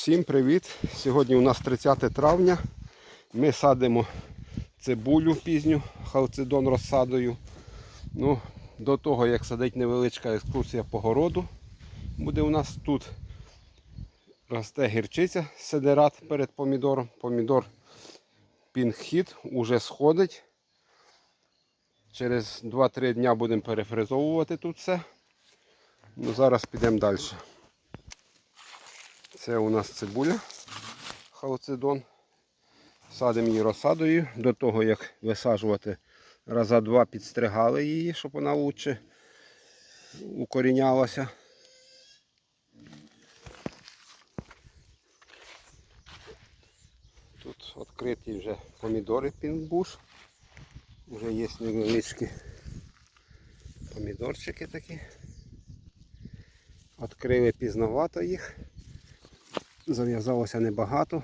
Всім привіт! Сьогодні у нас 30 травня. Ми садимо цибулю пізню, халцидон розсадою. Ну, до того, як садить невеличка екскурсія по городу, буде у нас тут росте гірчиця, седерат перед помідором. Помідор пінгхід уже сходить. Через 2-3 дня будемо перефризовувати тут все. Ну, зараз підемо далі. Це у нас цибуля халцидон. Садимо її розсадою. До того, як висаджувати, раза два підстригали її, щоб вона лучше укорінялася. Тут відкриті вже помідори пінгбуш. Вже є невеличкі помідорчики такі. Відкрили пізновато їх. Зав'язалося небагато,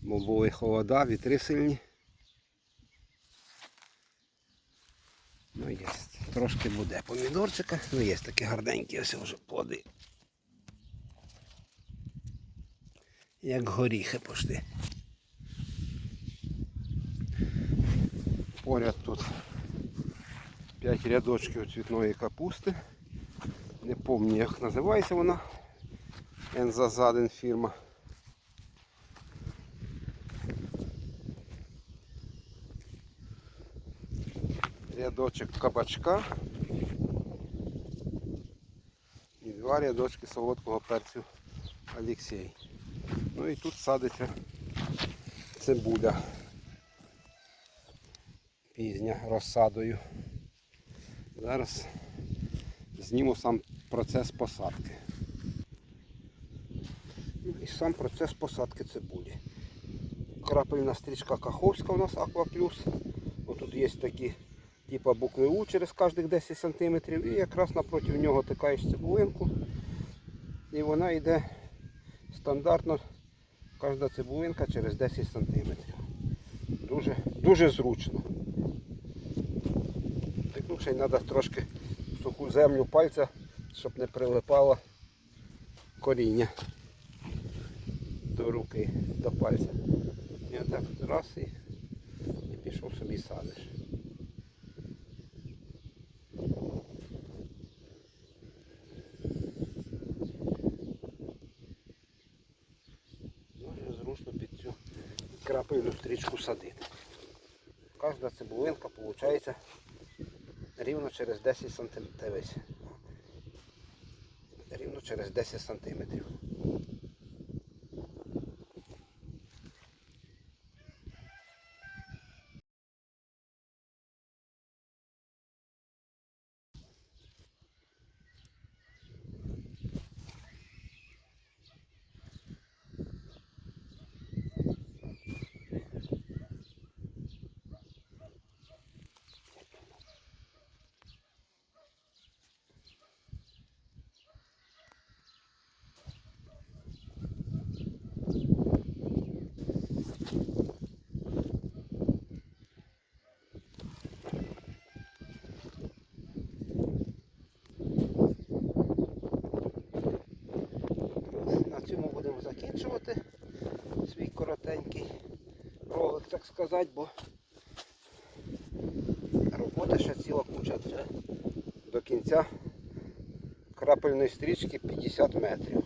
бо були холода, вітри сильні. Ну є, трошки буде помідорчика, ну є такі гарненькі ось вже плоди. Як горіхи пошти. Поряд тут 5 рядочків цвітної капусти. Не пам'ятаю як називається вона. Ензазаден фірма. Рядочок кабачка і два рядочки солодкого перцю Алексей. Ну і тут садиться цибуля пізня розсадою. Зараз зніму сам процес посадки. І сам процес посадки цибулі. Крапельна стрічка Каховська у нас Аква Плюс. Тут є такі типа букви У через кожних 10 см і якраз напроти нього тикаєш цибулинку. І вона йде стандартно кожна цибулинка через 10 см. Дуже, дуже зручно. Так, ну, ще й треба трошки суху землю пальця, щоб не прилипало коріння руки, до пальця. І отак раз і, і пішов собі садиш. Дуже зручно під цю крапельну стрічку садити. Кожна цибулинка виходить рівно через 10 см. Рівно через 10 сантиметрів. Закінчувати свій коротенький ролик, так сказати, бо робота ще ціла куча. вже до кінця крапельної стрічки 50 метрів.